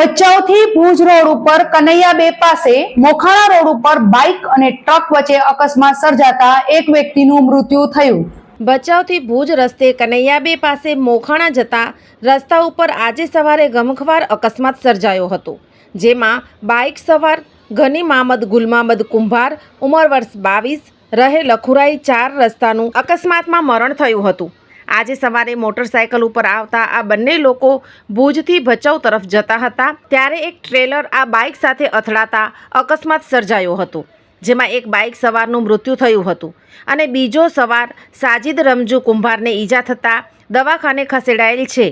ભચાઉથી Bhuj road ઉપર કનૈયા બે પાસે મોખાણા રોડ ઉપર બાઇક અને ટ્રક વચ્ચે અકસ્માત સર્જાતા એક વ્યક્તિનું મૃત્યુ થયું. ભચાઉથી ભુજ રસ્તે કનૈયાબે પાસે મોખાણા જતા રસ્તા ઉપર આજે સવારે ગમખવાર અકસ્માત સર્જાયો હતો, જેમાં બાઇક સવાર, ઘની મામદ, ગુલમામદ કુંભાર, ઉંમર વર્ષ બાવીસ, રહે લખુરાઈ ચાર રસ્તાનું અકસ્માતમાં મરણ થયું હતું. આજે સવારે મોટરસાયકલ ઉપર આવતા આ બંને લોકો ભુજથી ભચાઉ તરફ જતા હતા. ત્યારે એક ટ્રેલર આ બાઇક સાથે અથડાતા અકસ્માત સર્જાયો હતો, જેમાં એક બાઇક સવારનું મૃત્યુ થયું હતું અને બીજો સવાર સાજિદ રમજુ કુંભારને ઈજા થતાં દવાખાને ખસેડાયેલ છે.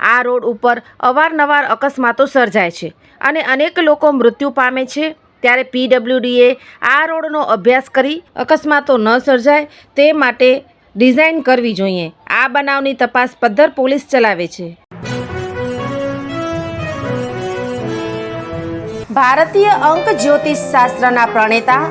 આ રોડ ઉપર અવારનવાર અકસ્માતો સર્જાય છે અને અનેક લોકો મૃત્યુ પામે છે. ત્યારે પીડબ્લ્યુડીએ આ રોડનો અભ્યાસ કરી અકસ્માતો ન સર્જાય તે માટે ડિઝાઇન કરવી જોઈએ. આ બનાવની તપાસ પદ્ધર પોલીસ ચલાવે છે. ભારતીય અંક જ્યોતિષ શાસ્ત્રના પ્રણેતા,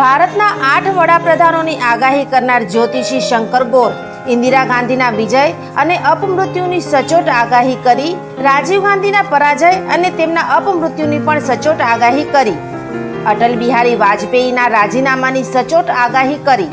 ભારતના આઠ વડાપ્રધાનોની આગાહી કરનાર જ્યોતિષી શંકર ગોર, ઇન્દિરા ગાંધીના વિજય અને અપમૃત્યુની સચોટ આગાહી કરી, રાજીવ ગાંધીના પરાજય અને તેમના અપમૃત્યુની પણ સચોટ આગાહી કરી. અટલ બિહારી વાજપેયીના રાજીનામાની સચોટ આગાહી કરી.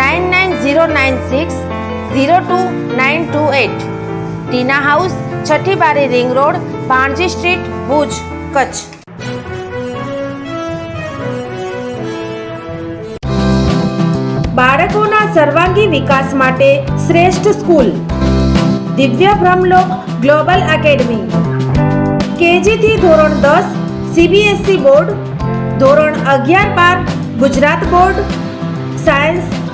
nine nine zero nine six zero two nine two eight Tina house Chhathi Bari ring road Bhanji street, Bhuj, Kutch. બાળકોના સર્વાંગી વિકાસ માટે શ્રેષ્ઠ સ્કૂલ. દિવ્ય બ્રહ્મલોક ગ્લોબલ એકેડમી. કેજીથી ધોરણ દસ, સીબીએસઈ બોર્ડ. ધોરણ અગિયાર બાર, Gujarat board. Science